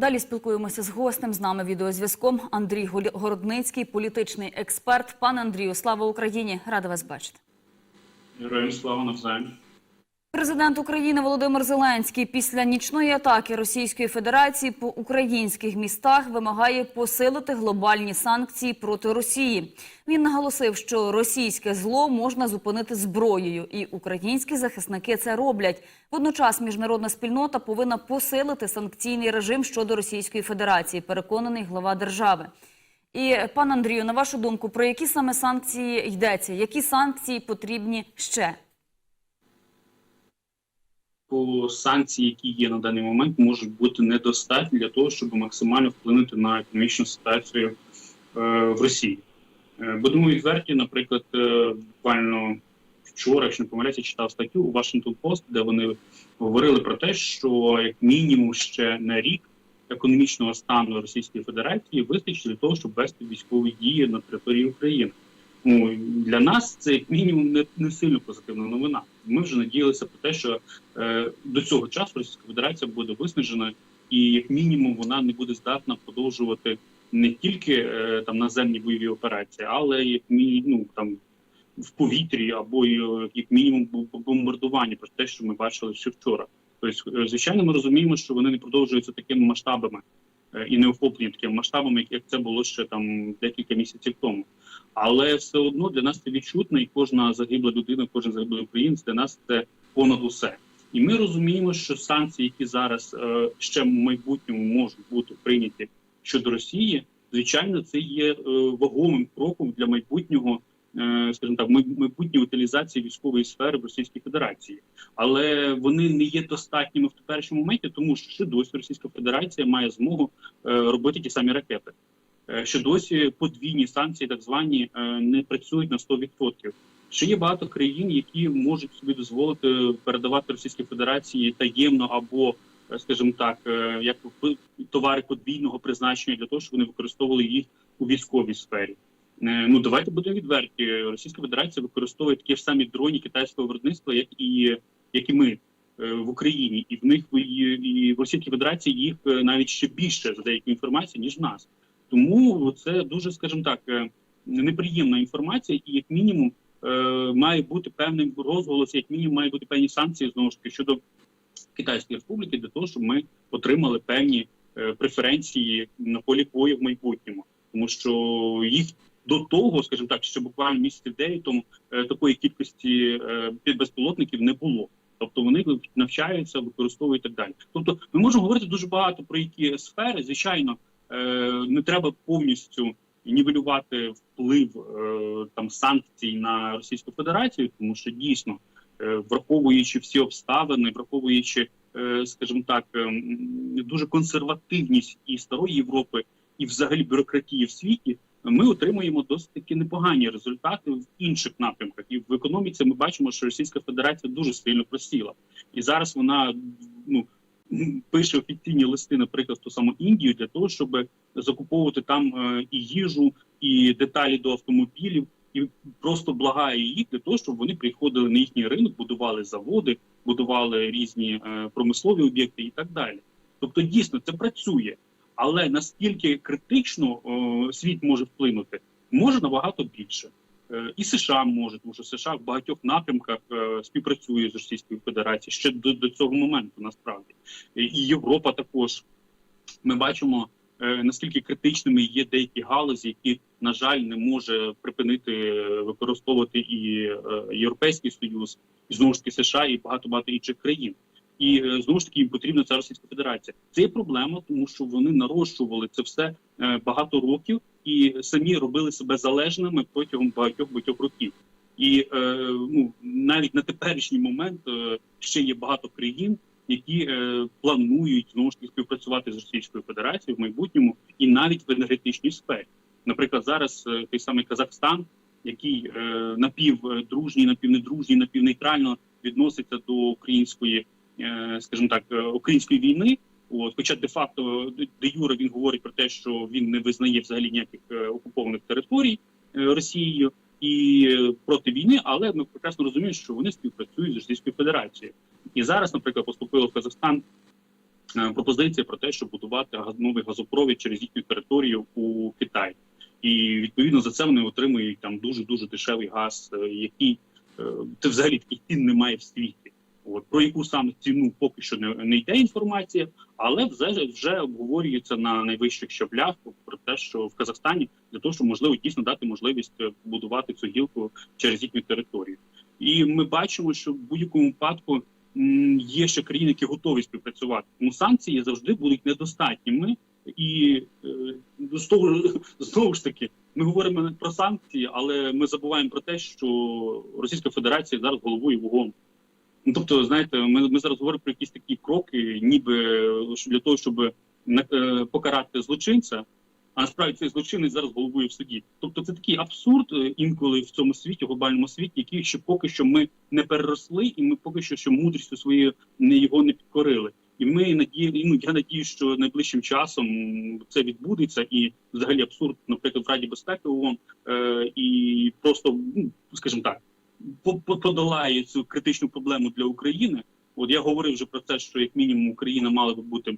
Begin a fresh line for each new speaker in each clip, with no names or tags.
Далі спілкуємося з гостем. З нами відеозв'язком Андрій Городницький, політичний експерт. Пане Андрію, слава Україні! Рада вас бачити.
Героям слава навзаєм.
Президент України Володимир Зеленський після нічної атаки Російської Федерації по українських містах вимагає посилити глобальні санкції проти Росії. Він наголосив, що російське зло можна зупинити зброєю, і українські захисники це роблять. Водночас міжнародна спільнота повинна посилити санкційний режим щодо Російської Федерації. Переконаний глава держави. І пан Андрію, на вашу думку, про які саме санкції йдеться? Які санкції потрібні ще?
По санкції, які є на даний момент, можуть бути недостатні для того, щоб максимально вплинути на економічну ситуацію е, в Росії. Е, будемо відверті, наприклад, е, буквально вчора, якщо не помиляюся, читав статтю у Washington Post, де вони говорили про те, що як мінімум ще на рік економічного стану Російської Федерації вистачить для того, щоб вести військові дії на території України. Ну для нас це як мінімум не, не сильно позитивна новина. Ми вже надіялися про те, що е, до цього часу Російська Федерація буде виснажена, і як мінімум вона не буде здатна продовжувати не тільки е, там наземні бойові операції, але як мі, ну, там в повітрі або як мінімум бомбардування про те, що ми бачили ще вчора. Тобто, е, звичайно, ми розуміємо, що вони не продовжуються такими масштабами е, і не охоплені такими масштабами, як це було ще там декілька місяців тому. Але все одно для нас це відчутно, і кожна загибла людина, кожен загиблий українець для нас це понад усе. І ми розуміємо, що санкції, які зараз е, ще в майбутньому можуть бути прийняті щодо Росії, звичайно, це є е, вагомим кроком для майбутнього, е, скажімо так, май- майбутньої утилізації військової сфери в Російській Федерації. Але вони не є достатніми в теперішньому моменті, тому що ще досі Російська Федерація має змогу е, робити ті самі ракети. Е, що досі подвійні санкції, так звані, е, не працюють на 100%. Ще є багато країн, які можуть собі дозволити передавати Російській Федерації таємно або, е, скажімо так, як товари подвійного призначення для того, щоб вони використовували їх у військовій сфері. Ну давайте будемо відверті. Російська Федерація використовує такі ж самі дроні китайського виробництва, як і як і ми в Україні, і в них і, в Російській Федерації їх навіть ще більше за деяку інформацію, ніж в нас. Тому це дуже, скажімо так, е, неприємна інформація, і як мінімум е, має бути певний розголос, як мінімум має бути певні санкції знову ж таки щодо Китайської республіки для того, щоб ми отримали певні е, преференції на полі бою в майбутньому, тому що їх до того, скажімо так, ще буквально місяців 9 тому такої кількості е, безпілотників не було. Тобто вони навчаються, використовують і так далі. Тобто, ми можемо говорити дуже багато про які сфери. Звичайно, не треба повністю нівелювати вплив е, там санкцій на Російську Федерацію, тому що дійсно, е, враховуючи всі обставини, враховуючи, е, скажімо так, е, дуже консервативність і старої Європи, і взагалі бюрократії в світі. Ми отримуємо досить таки непогані результати в інших напрямках, і в економіці ми бачимо, що Російська Федерація дуже сильно просіла, і зараз вона ну пише офіційні листи, наприклад, ту саму Індію для того, щоб закуповувати там е, і їжу, і деталі до автомобілів, і просто благає їх для того, щоб вони приходили на їхній ринок, будували заводи, будували різні е, промислові об'єкти і так далі. Тобто, дійсно це працює, але наскільки критично е, світ може вплинути, може набагато більше. Е, І США може, тому що США в багатьох напрямках е, співпрацює з Російською Федерацією ще до, до цього моменту, насправді, і і Європа також. Ми бачимо е, наскільки критичними є деякі галузі, які на жаль не може припинити е, використовувати і е, Європейський Союз, і знову ж таки США і багато багато інших країн. І е, знову ж таки їм потрібна ця Російська Федерація. Це є проблема, тому що вони нарощували це все е, багато років і самі робили себе залежними протягом багатьох багатьох років. І е, ну навіть на теперішній момент е, ще є багато країн, які е, планують знову ж таки співпрацювати з Російською Федерацією в майбутньому і навіть в енергетичній сфері. Наприклад, зараз е, той самий Казахстан, який е, напівдружній, напівнедружній, напівнейтрально відноситься до української, е, скажімо так, е, української війни. От, хоча де факто де юре він говорить про те, що він не визнає взагалі ніяких е, окупованих територій е, Росією і е, проти війни, але ми прекрасно розуміємо, що вони співпрацюють з Російською Федерацією. І зараз, наприклад, поступило в Казахстан пропозиція про те, щоб будувати новий газопровід через їхню територію у Китай. І відповідно за це вони отримують там дуже дуже дешевий газ, який взагалі таких цін немає в світі. От про яку саме ціну поки що не, не йде інформація, але вже вже обговорюється на найвищих щаблях про те, що в Казахстані для того, щоб можливо дійсно дати можливість е, будувати цю гілку через їхню територію. І ми бачимо, що в будь-якому випадку є ще країни, які готові співпрацювати. Тому санкції завжди будуть недостатніми. І е, з того знову ж таки ми говоримо не про санкції, але ми забуваємо про те, що Російська Федерація зараз головує в ООН. Ну, тобто, знаєте, ми, ми зараз говоримо про якісь такі кроки, ніби для того, щоб е, покарати злочинця, а насправді цей злочинець зараз головує в суді. Тобто, це такий абсурд е, інколи в цьому світі, глобальному світі, який ще поки що ми не переросли, і ми поки що ще мудрістю своєю не його не підкорили. І ми надії, ну я надію, що найближчим часом це відбудеться, і взагалі абсурд, наприклад, в Раді безпеки ООН, е, і просто, ну скажімо так, подолає цю критичну проблему для України. От я говорив вже про те, що як мінімум Україна мала би бути.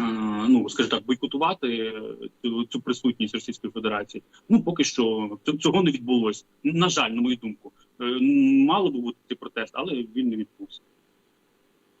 е, Ну, скажімо так, бойкотувати е, цю, цю присутність Російської Федерації. Ну поки що цього не відбулося. На жаль, на мою думку, Е, мало би бути протест, але він не відбувся.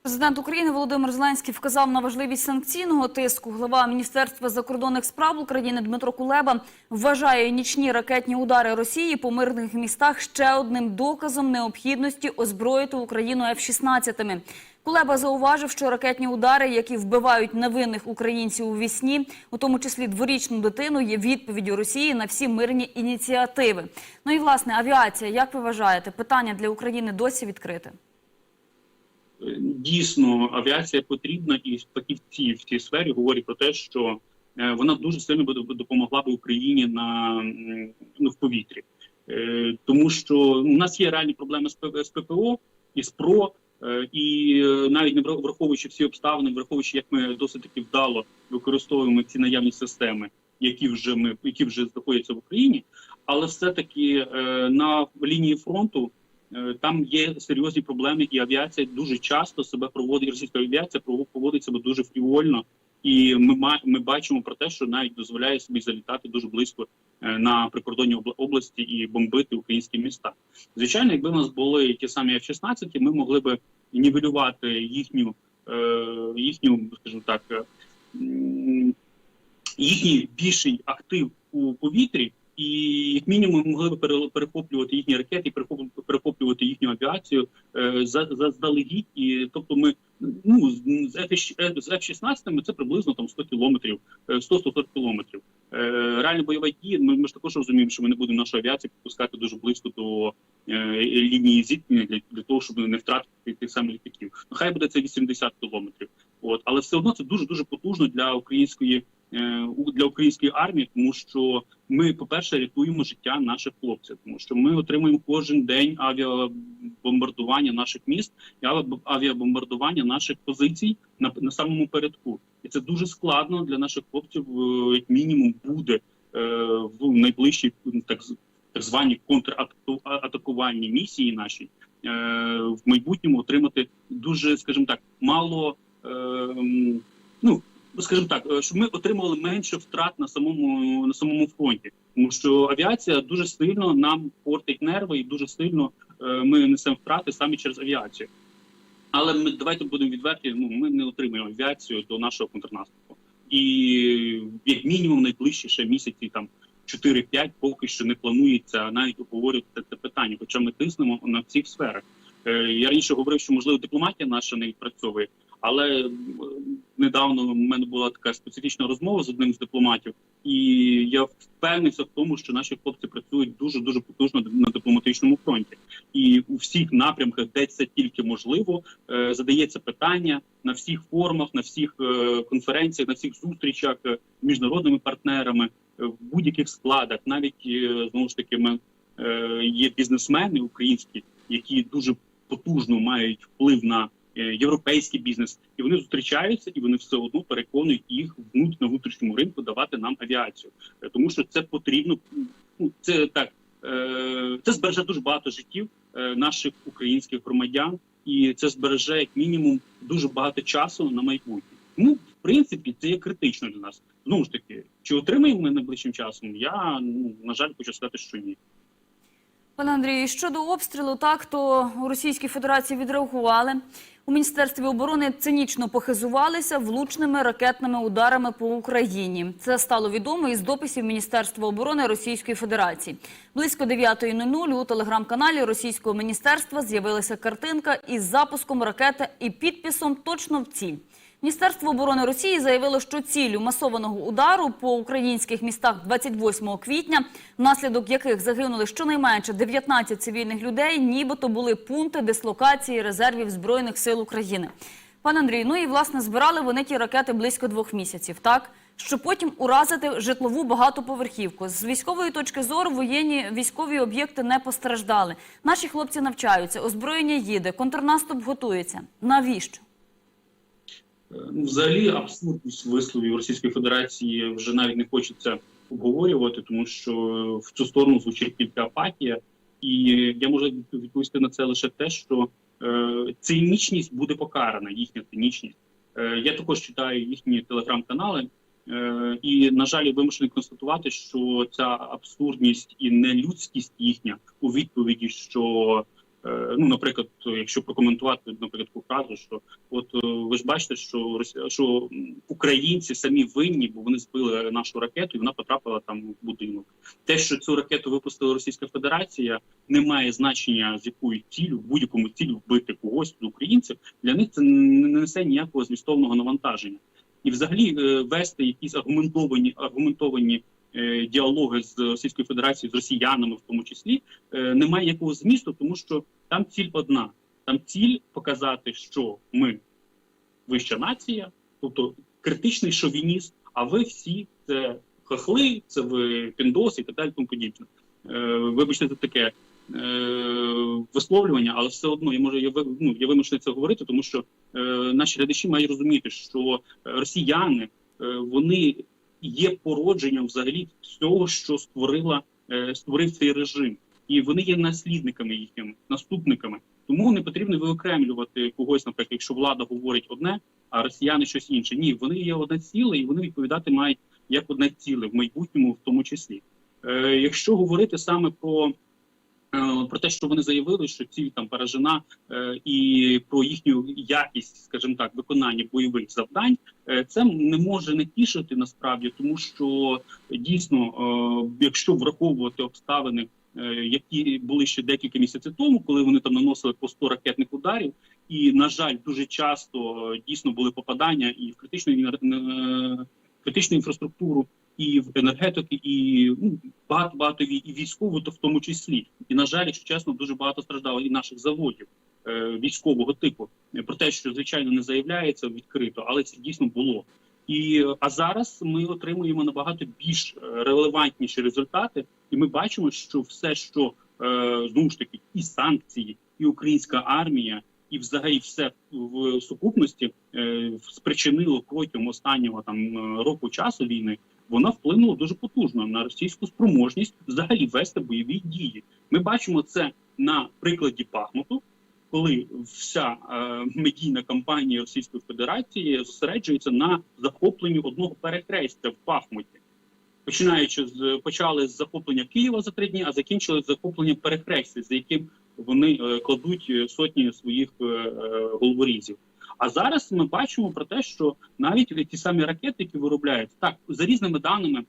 Президент України Володимир Зеленський вказав на важливість санкційного тиску. Глава Міністерства закордонних справ України Дмитро Кулеба вважає нічні ракетні удари Росії по мирних містах ще одним доказом необхідності озброїти Україну F-16. Кулеба зауважив, що ракетні удари, які вбивають невинних українців у вісні, у тому числі дворічну дитину, є відповіддю Росії на всі мирні ініціативи. Ну і власне авіація, як ви вважаєте, питання для України досі відкрите?
Дійсно авіація потрібна, і фахівці в цій сфері говорять про те, що е, вона дуже сильно допомогла би Україні на ну, в повітрі, Е, тому що у нас є реальні проблеми з ППО і з ПРО. е, І навіть не враховуючи всі обставини, враховуючи, як ми досить таки вдало використовуємо ці наявні системи, які вже ми які вже знаходяться в Україні, але все таки на лінії фронту Там є серйозні проблеми, і авіація дуже часто себе проводить. Російська авіація пров- поводить себе дуже фрівольно, і ми ми бачимо про те, що навіть дозволяє собі залітати дуже близько е, на прикордонні обла- області і бомбити українські міста. Звичайно, якби в нас були ті самі F-16, ми могли би нівелювати їхню е, їхню, скажімо так, е, їхній більший актив у повітрі. І як мінімум ми могли б пере- перехоплювати їхні ракети, перехоп- перехоплювати їхню авіацію е, за заздалегідь. І тобто, ми ну з F- з F-16 це приблизно там 100 кілометрів, е, 100-140 кілометрів. Е, реальні бойові дії. Ми, ми ж також розуміємо, що ми не будемо нашу авіацію підпускати дуже близько до е, лінії зіткнення для, для того, щоб не втратити тих самих літаків. Ну, хай буде це 80 кілометрів. От, але все одно це дуже дуже потужно для української е, для української армії, тому що ми, по-перше, рятуємо життя наших хлопців, тому що ми отримуємо кожен день авіабомбардування наших міст і авіабомбардування наших позицій на, на самому передку. І це дуже складно для наших хлопців, е, як мінімум, буде е, в найближчій так, так званій контратакувальній місії нашій е, в майбутньому отримати дуже, скажімо так, мало. е, Ну, скажімо так, е, щоб ми отримували менше втрат на самому на самому фронті, тому що авіація дуже сильно нам портить нерви, і дуже сильно е, ми несемо втрати саме через авіацію. Але ми давайте будемо відверті. Ну ми не отримуємо авіацію до нашого контрнаступу, і як мінімум найближчі ще місяці там 4-5 поки що не планується навіть обговорювати це питання, хоча ми тиснемо на всіх сферах. Е, Я раніше говорив, що можливо дипломатія наша не відпрацьовує, але недавно в мене була така специфічна розмова з одним з дипломатів, і я впевнився в тому, що наші хлопці працюють дуже дуже потужно на дипломатичному фронті, і у всіх напрямках, де це тільки можливо, е, задається питання на всіх форумах, на всіх е, конференціях, на всіх зустрічах е, з міжнародними партнерами в будь-яких складах, навіть знову ж таки, ми є бізнесмени українські, які дуже потужно мають вплив на європейський бізнес, і вони зустрічаються, і вони все одно переконують їх на внутрішньому ринку давати нам авіацію, Е, тому що це потрібно. Ну це так, е, це збереже дуже багато життів е, наших українських громадян, і це збереже як мінімум дуже багато часу на майбутнє. Тому, в принципі, це є критично для нас. Знову ж таки, чи отримаємо ми найближчим часом? Я ну на жаль хочу сказати, що ні.
Пане Андрію, щодо обстрілу, так то у Російській Федерації відреагували. У Міністерстві оборони цинічно похизувалися влучними ракетними ударами по Україні. Це стало відомо із дописів Міністерства оборони Російської Федерації. Близько 9.00 у телеграм-каналі Російського міністерства з'явилася картинка із запуском ракети і підписом точно в ціль. Міністерство оборони Росії заявило, що ціллю масованого удару по українських містах 28 квітня, внаслідок яких загинули щонайменше 19 цивільних людей, нібито були пункти дислокації резервів Збройних сил України. Пане Андрій, ну і власне збирали вони ті ракети близько двох місяців, так? Щоб потім уразити житлову багатоповерхівку. З військової точки зору воєнні військові об'єкти не постраждали. Наші хлопці навчаються, озброєння їде, контрнаступ готується. Навіщо?
Е, ну, Взагалі абсурдність висловів Російської Федерації вже навіть не хочеться обговорювати, тому що в цю сторону звучить тільки апатія, і я можу відповісти на це лише те, що е, цинічність буде покарана, їхня цинічність. Е, я також читаю їхні телеграм-канали, е, і на жаль, вимушений констатувати, що ця абсурдність і нелюдськість їхня у відповіді, що ну, наприклад, якщо прокоментувати наприклад таку фразу, що от е, ви ж бачите, що що українці самі винні, бо вони збили нашу ракету, і вона потрапила там в будинок. Те, що цю ракету випустила Російська Федерація, не має значення з якою цілю, будь-якому цілю вбити когось з українців. Для них це не несе ніякого змістовного навантаження. І, взагалі, е, вести якісь аргументовані аргументовані е, діалоги з Російською Федерацією, з росіянами, в тому числі, е, немає якого змісту, тому що там ціль одна: там ціль показати, що ми вища нація, тобто критичний шовініст, а ви всі це хахли, це ви піндоси і так далі, тому подібне. Е, вибачте, це таке. е, Висловлювання, але все одно я можу я ну, я вимушений це говорити, тому що е, наші глядачі мають розуміти, що е, росіяни е, вони є породженням взагалі всього, що створила е, створив цей режим, і вони є наслідниками їхніми наступниками. Тому не потрібно виокремлювати когось, наприклад, якщо влада говорить одне, а росіяни щось інше. Ні, вони є одне ціле, і вони відповідати мають як одне ціле в майбутньому, в тому числі. Е, якщо говорити саме про про те, що вони заявили, що ціль там поражена, е, і про їхню якість, скажімо так, виконання бойових завдань, е, це не може не тішити насправді, тому що дійсно, е, якщо враховувати обставини, е, які були ще декілька місяців тому, коли вони там наносили по 100 ракетних ударів, і на жаль, дуже часто е, дійсно були попадання і в критичну е, критичну інфраструктуру, і в енергетику, і ну, багато багато і військову, то в тому числі. І на жаль, якщо чесно, дуже багато страждало і наших заводів е, військового типу. Про те, що звичайно не заявляється відкрито, але це дійсно було. І а зараз ми отримуємо набагато більш е, релевантніші результати, і ми бачимо, що все, що е, знову ж таки, і санкції, і українська армія, і взагалі все в сукупності е, спричинило протягом останнього там е, року часу війни. Вона вплинула дуже потужно на російську спроможність взагалі вести бойові дії. Ми бачимо це на прикладі Бахмуту, коли вся е, медійна кампанія Російської Федерації зосереджується на захопленні одного перехрестя в Бахмуті. Починаючи з почали з захоплення Києва за три дні, а закінчили з захопленням перехрестя, за яким вони е, кладуть е, сотні своїх е, головорізів. А зараз ми бачимо про те, що навіть ті самі ракети, які виробляють, так за різними даними,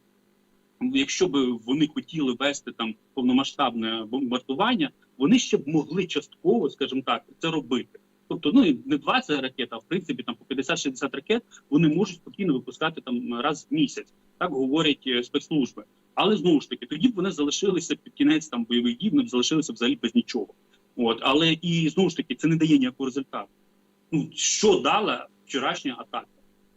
якщо б вони хотіли вести там повномасштабне бомбардування, вони ще б могли частково, скажімо так, це робити. Тобто, ну не 20 ракет, а в принципі там по 50-60 ракет вони можуть спокійно випускати там раз в місяць. Так говорять е, спецслужби. Але знову ж таки, тоді б вони залишилися під кінець там бойових дій, вони б залишилися взагалі без нічого. От але і знову ж таки, це не дає ніякого результату. Ну що дала вчорашня атака?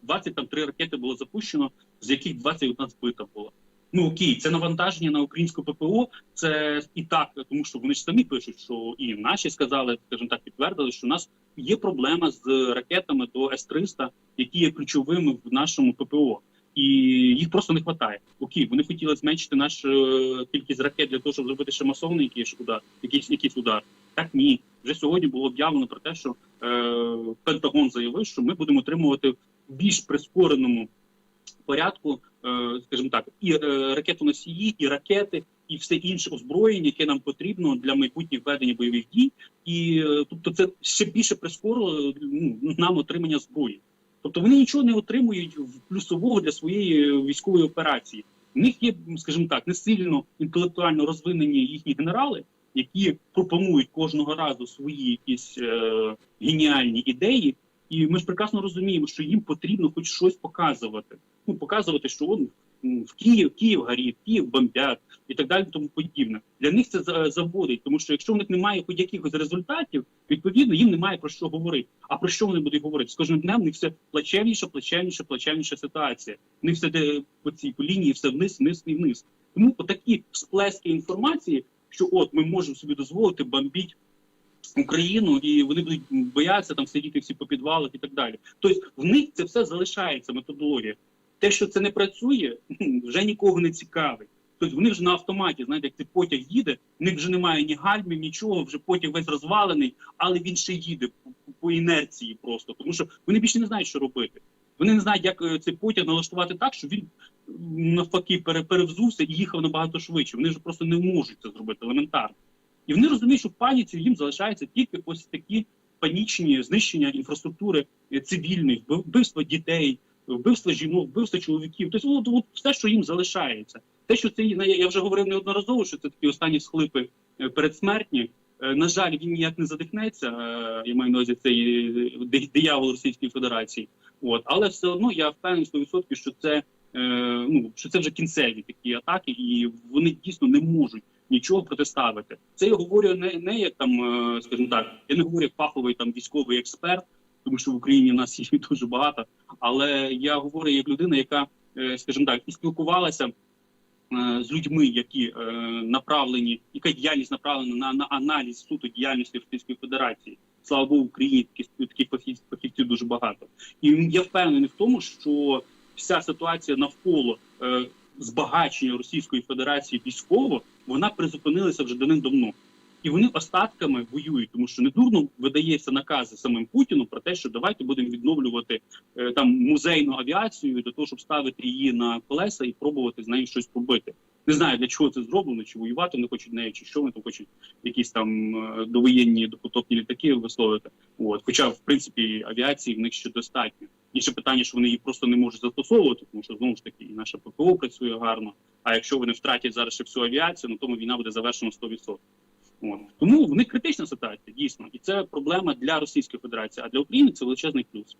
23 ракети було запущено, з яких 21 збита була. Ну окей, це навантаження на українську ППО. Це і так, тому що вони ж самі пишуть, що і наші сказали, скажімо так, підтвердили, що у нас є проблема з ракетами до С-300, які є ключовими в нашому ППО. і їх просто не вистачає. Окей, вони хотіли зменшити нашу е, кількість ракет для того, щоб зробити ще масовний якийсь удар, якийсь якийсь удар. Так ні, вже сьогодні було об'явлено про те, що е, Пентагон заявив, що ми будемо отримувати в більш прискореному порядку, е, скажімо так, і е, ракетоносії, і ракети, і все інше озброєння, яке нам потрібно для майбутніх ведення бойових дій, і е, тобто це ще більше прискорило ну, нам отримання зброї. Тобто вони нічого не отримують плюсового для своєї військової операції. У них є, скажімо так, не сильно інтелектуально розвинені їхні генерали, які пропонують кожного разу свої якісь е, геніальні ідеї. І ми ж прекрасно розуміємо, що їм потрібно хоч щось показувати. Ну показувати, що он в Київ, Київ горить, Київ бомбять і так далі, тому подібне. Для них це заводить, тому що якщо в них немає хоч якихось результатів, відповідно їм немає про що говорити. А про що вони будуть говорити? З кожним днем в них все плачевніша, плачевніша, плачевніша ситуація. В них все де по цій по лінії, все вниз, вниз і вниз. Тому отакі всплески інформації, що от ми можемо собі дозволити бомбіть Україну, і вони будуть боятися там сидіти всі по підвалах і так далі. Тобто в них це все залишається методологія. Те, що це не працює, вже нікого не цікавить. Тобто вони вже на автоматі, знаєте, як цей потяг їде, в них вже немає ні гальмів, нічого, вже потяг весь розвалений, але він ще їде по інерції просто, тому що вони більше не знають, що робити. Вони не знають, як е, цей потяг налаштувати так, щоб він навпаки пере- перевзувся і їхав набагато швидше. Вони ж просто не можуть це зробити елементарно. І вони розуміють, що в паніці їм залишаються тільки ось такі панічні знищення інфраструктури е, цивільних, вбивства дітей, вбивства жінок, вбивства чоловіків. Тобто, от, от все, що їм залишається. Те, що це я вже говорив неодноразово, що це такі останні схлипи е, передсмертні. Е, На жаль, він ніяк не задихнеться. е, Я маю на увазі цей е, диявол Російської Федерації. От, але все одно я впевнений 100%, що це ну що це вже кінцеві такі атаки, і вони дійсно не можуть нічого протиставити. Це я говорю не, не як там, скажімо так, я не говорю як фаховий там військовий експерт, тому що в Україні нас їх дуже багато. Але я говорю як людина, яка, скажімо так, і спілкувалася з людьми, які е, направлені, яка діяльність направлена на, на аналіз суто діяльності Російської Федерації. Слава Богу, Україні таких, таких фахів- фахівців дуже багато. І я впевнений в тому, що вся ситуація навколо е, збагачення Російської Федерації військово вона призупинилася вже давним-давно. І вони остатками воюють, тому що недурно видається накази самим Путіну про те, що давайте будемо відновлювати е, там музейну авіацію для того, щоб ставити її на колеса і пробувати з нею щось робити. Не знаю для чого це зроблено, чи воювати вони хочуть нею, чи що вони там хочуть якісь там е, довоєнні допотопні літаки висловити. От, хоча в принципі авіації в них ще достатньо. Інше питання, що вони її просто не можуть застосовувати, тому що знову ж таки і наша ППО працює гарно. А якщо вони втратять зараз ще всю авіацію, ну тому війна буде завершена 100%. От. Тому в них критична ситуація, дійсно, і це проблема для Російської Федерації, а для України це величезний плюс.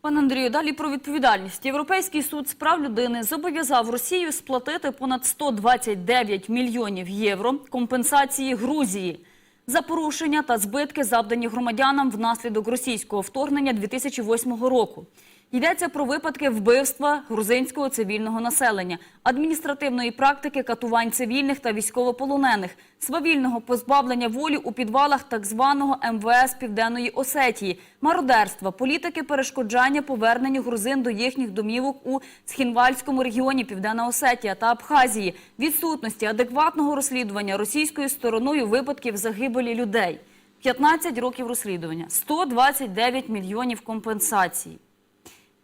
Пане Андрію, далі про відповідальність. Європейський суд з прав людини зобов'язав Росію сплатити понад 129 мільйонів євро компенсації Грузії за порушення та збитки, завдані громадянам внаслідок російського вторгнення 2008 року. Йдеться про випадки вбивства грузинського цивільного населення, адміністративної практики катувань цивільних та військовополонених, свавільного позбавлення волі у підвалах так званого МВС Південної Осетії, мародерства, політики перешкоджання поверненню грузин до їхніх домівок у Схінвальському регіоні Південна Осетія та Абхазії, відсутності адекватного розслідування російською стороною випадків загибелі людей. 15 років розслідування, 129 мільйонів компенсацій.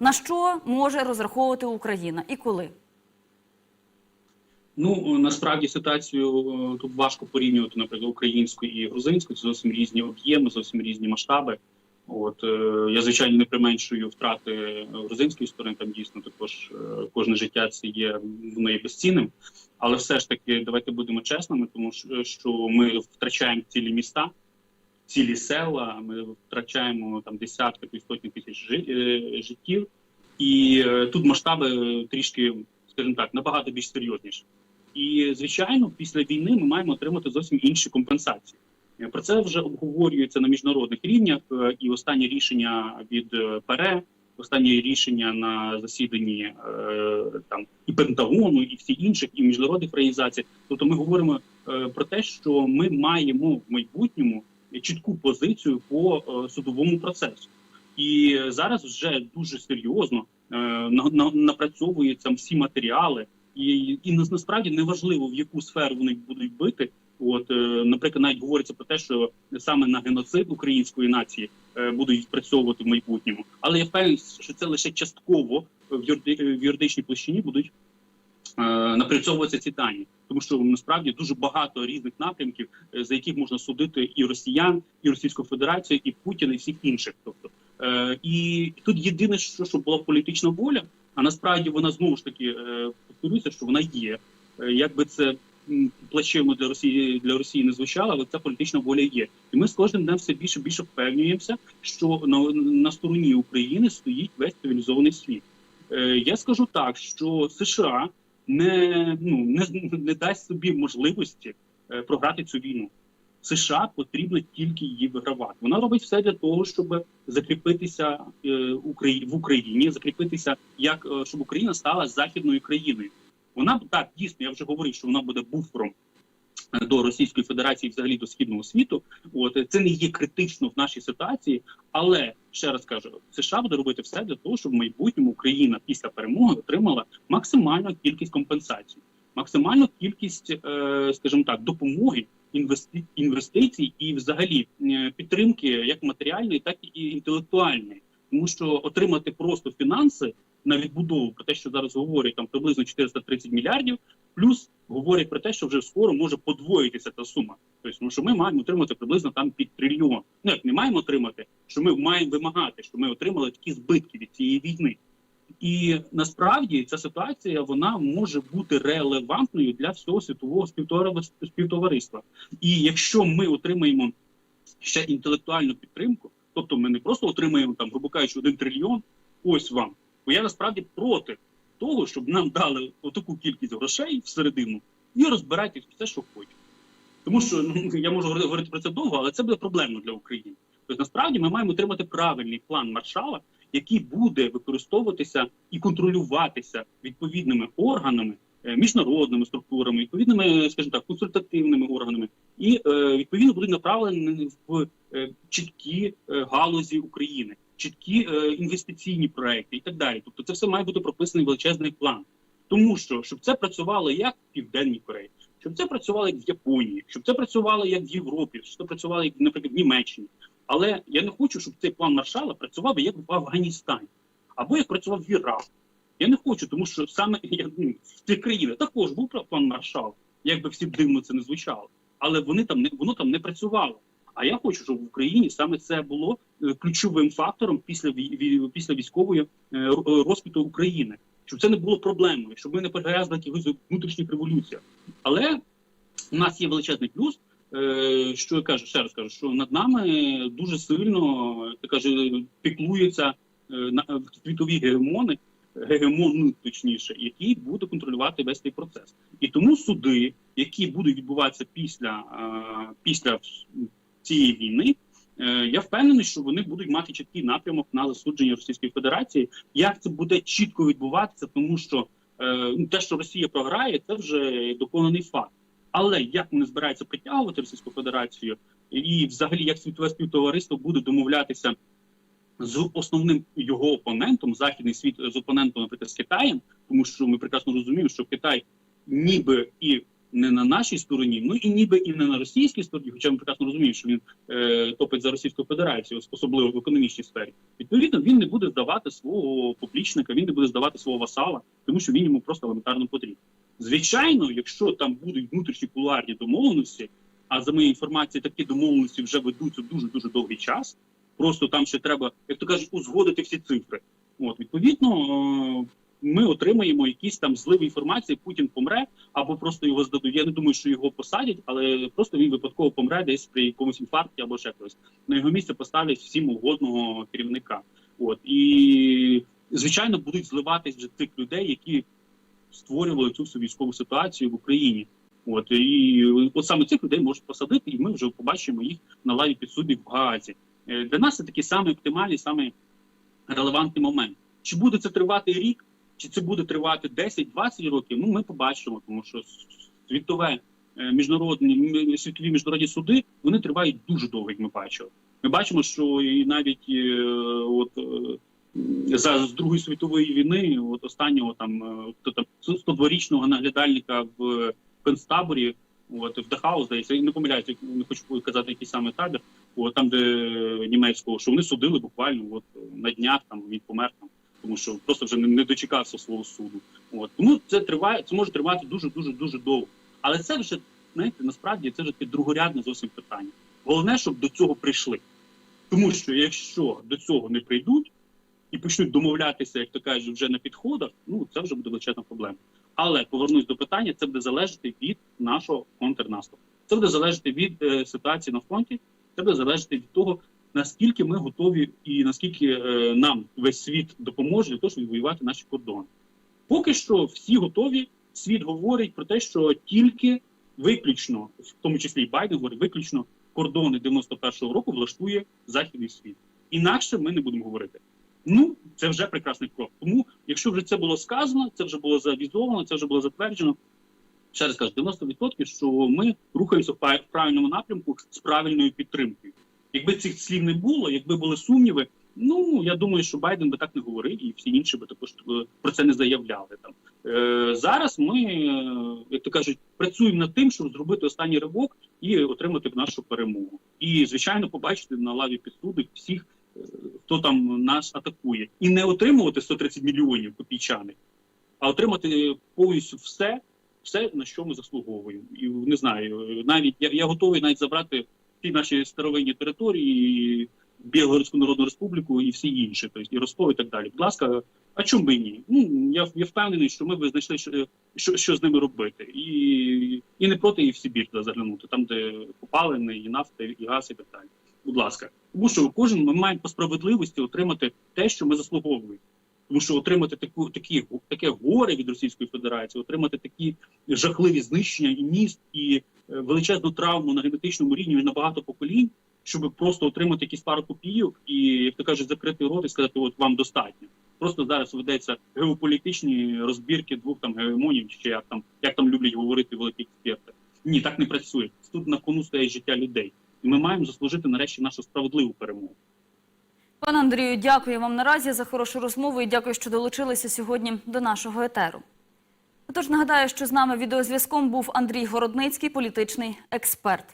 На що може розраховувати Україна і коли?
Ну насправді ситуацію е, тут важко порівнювати, наприклад, українську і грузинську. Це зовсім різні об'єми, зовсім різні масштаби. От е, я звичайно не применшую втрати грузинської сторони. Там дійсно також е, кожне життя це є воно є безцінним. Але все ж таки, давайте будемо чесними, тому що- що ми втрачаємо цілі міста, цілі села. Ми втрачаємо там десятки й сотні тисяч е, життів, і е, тут масштаби трішки, скажімо так, набагато більш серйозніші. І звичайно, після війни ми маємо отримати зовсім інші компенсації. Е, Про це вже обговорюється на міжнародних рівнях. І останнє рішення від е, ПРЕ, останнє рішення на засіданні там і Пентагону, і всі інших, і міжнародних організацій. Тобто, ми говоримо про те, що ми маємо в майбутньому чітку позицію по е, судовому процесу. І зараз вже дуже серйозно на, на, всі матеріали, і, і нас- насправді неважливо в яку сферу вони будуть бити. От, е, наприклад, навіть говориться про те, що саме на геноцид української нації е, будуть відпрацьовувати в майбутньому, але я впевнений, що це лише частково в юридичній площині будуть е, напрацьовуватися ці дані, тому що насправді дуже багато різних напрямків, е, за яких можна судити і росіян, і Російську Федерацію, і Путіна, і всіх інших. Тобто, е, і тут єдине, що, що була політична воля, а насправді вона знову ж таки повторюється, що вона є. Якби це м, плачевно для Росії для Росії не звучало, але ця політична воля є. І ми з кожним днем все більше більше впевнюємося, що на, на стороні України стоїть весь цивілізований світ. Я скажу так, що США не, ну, не, не дасть собі можливості е, програти цю війну. США потрібно тільки її вигравати. Вона робить все для того, щоб закріпитися е, Украї- в Україні, закріпитися як е, щоб Україна стала західною країною. Вона так дійсно, я вже говорив, що вона буде буфером до Російської Федерації, взагалі до східного світу. От е, це не є критично в нашій ситуації, але ще раз кажу, США буде робити все для того, щоб в майбутньому Україна після перемоги отримала максимальну кількість компенсацій, максимальну кількість, е, скажімо так, допомоги. інвести- інвестицій і, взагалі, е, підтримки як матеріальної, так і інтелектуальної, тому що отримати просто фінанси на відбудову про те, що зараз говорять там приблизно 430 мільярдів, плюс говорять про те, що вже скоро може подвоїтися та сума. Тобто, ну, що ми маємо отримати приблизно там під трильйон. Ну як не маємо отримати, що ми маємо вимагати, що ми отримали такі збитки від цієї війни. І насправді ця ситуація вона може бути релевантною для всього світового співтовари- співтовариства. І якщо ми отримаємо ще інтелектуальну підтримку, тобто ми не просто отримаємо там, грубо кажучи, один трильйон, ось вам. Бо я насправді проти того, щоб нам дали таку кількість грошей всередину і розбирайте все, що хочете. Тому що ну, я можу говорити- про це довго, але це буде проблемно для України. Тобто, насправді ми маємо отримати правильний план маршала, який буде використовуватися і контролюватися відповідними органами, е, міжнародними структурами, відповідними, скажімо так, консультативними органами, і е, відповідно будуть направлені в е, чіткі галузі України, чіткі е, інвестиційні проекти і так далі. Тобто, це все має бути прописаний величезний план. Тому що щоб це працювало як в Південній Кореї, щоб це працювало як в Японії, щоб це працювало як в Європі, щоб це працювало як, наприклад, в Німеччині. Але я не хочу, щоб цей план маршала працював як в Афганістані або як працював в Іраку. Я не хочу, тому що саме я, ну, в цих країнах також був план маршал, як би всі дивно це не звучало. Але вони там не воно там не працювало. А я хочу, щоб в Україні саме це було е, ключовим фактором після після військової е, ро- розквіту України, щоб це не було проблемою, щоб ми не перегрязли якихось внутрішніх революціях. Але у нас є величезний плюс. е, Що я кажу, ще раз кажу, що над нами дуже сильно так каже, піклуються е, е, світові гегемони, гегемон, точніше, який буде контролювати весь цей процес. І тому суди, які будуть відбуватися після, е, після цієї війни, е, я впевнений, що вони будуть мати чіткий напрямок на засудження Російської Федерації. Як це буде чітко відбуватися, тому що е, ну, те, що Росія програє, це вже доконаний факт. Але як вони збираються притягувати Російську Федерацію, і взагалі як світове співтовариство буде домовлятися з основним його опонентом, західний світ з опонентом, наприклад, з Китаєм, тому що ми прекрасно розуміємо, що Китай ніби і не на нашій стороні, ну і ніби і не на російській стороні, хоча ми прекрасно розуміємо, що він е, топить за Російську Федерацію, особливо в економічній сфері. Відповідно, він не буде здавати свого поплічника, він не буде здавати свого васала, тому що він йому просто елементарно потрібен. Звичайно, якщо там будуть внутрішні кулуарні домовленості, а за моєю інформацією, такі домовленості вже ведуться дуже дуже довгий час. Просто там ще треба, як то кажуть, узгодити всі цифри. От відповідно, е, ми отримаємо якісь там зливи інформації. Путін помре або просто його здадуть. Я не думаю, що його посадять, але просто він випадково помре десь при якомусь інфаркті або ще когось. На його місце поставлять всім угодного керівника. От і звичайно будуть зливатись вже тих людей, які створювали цю всю військову ситуацію в Україні. От і от саме цих людей можуть посадити, і ми вже побачимо їх на лаві підсудних в Гаазі. Е, Для нас це такий самий оптимальний, самий релевантний момент. Чи буде це тривати рік, чи це буде тривати 10-20 років? Ну ми побачимо, тому що світове е, міжнародні світові міжнародні суди вони тривають дуже довго, як ми бачили. Ми бачимо, що і навіть е, от е, за з Другої світової війни, от останнього там там 102-річного наглядальника в концтаборі, от в Дахау, здається, не помиляюся, не хочу казати який саме табір, от там, де німецького, що вони судили буквально от на днях там він помер там, тому що просто вже не, дочекався свого суду. От тому це триває, це може тривати дуже дуже дуже довго. Але це вже знаєте, насправді це вже таке другорядне зовсім питання. Головне, щоб до цього прийшли. Тому що якщо до цього не прийдуть і почнуть домовлятися, як то кажуть, вже на підходах, ну це вже буде величезна проблема. Але повернусь до питання, це буде залежати від нашого контрнаступу. Це буде залежати від е, ситуації на фронті, це буде залежати від того, наскільки ми готові і наскільки е, нам весь світ допоможе для того, щоб відвоювати наші кордони. Поки що всі готові. Світ говорить про те, що тільки виключно, в тому числі і Байден говорить, виключно кордони 91-го року влаштує західний світ. Інакше ми не будемо говорити. Ну це вже прекрасний крок. Тому, якщо вже це було сказано, це вже було завізовано, це вже було затверджено. Ще раз кажу, 90% що ми рухаємося в правильному напрямку з правильною підтримкою. Якби цих слів не було, якби були сумніви, ну я думаю, що Байден би так не говорив, і всі інші би також е, про це не заявляли. Там е, зараз ми, е, як то кажуть, працюємо над тим, щоб зробити останній ривок і отримати нашу перемогу. І звичайно, побачити на лаві підсудних всіх, хто там нас атакує, і не отримувати 130 мільйонів копійчаних, а отримати повністю все, все на що ми заслуговуємо. І не знаю, навіть я, я готовий навіть забрати всі наші старовинні території, і Білгородську Народну Республіку і всі інші, тобто і Ростов і так далі. Будь ласка, а чому би ні? Ну я, я впевнений, що ми би знайшли що, що, що з ними робити, і, і не проти і в Сибір туди заглянути, там де попалини, і нафта, і газ, і так далі. Будь ласка, тому що кожен ми маємо по справедливості отримати те, що ми заслуговуємо. Тому що отримати таку такі таке горе від Російської Федерації, отримати такі жахливі знищення і міст, і величезну травму на генетичному рівні на багато поколінь, щоб просто отримати якісь пару копійок і, як то кажуть, закрити рот і сказати, от вам достатньо. Просто зараз ведеться геополітичні розбірки двох там гегемонів, чи як там як там люблять говорити великі експерти. Ні, так не працює. Тут на кону стоять життя людей, і ми маємо заслужити нарешті нашу справедливу перемогу.
Пане Андрію, дякую вам наразі за хорошу розмову і дякую, що долучилися сьогодні до нашого етеру. Отож, нагадаю, що з нами відеозв'язком був Андрій Городницький, політичний експерт.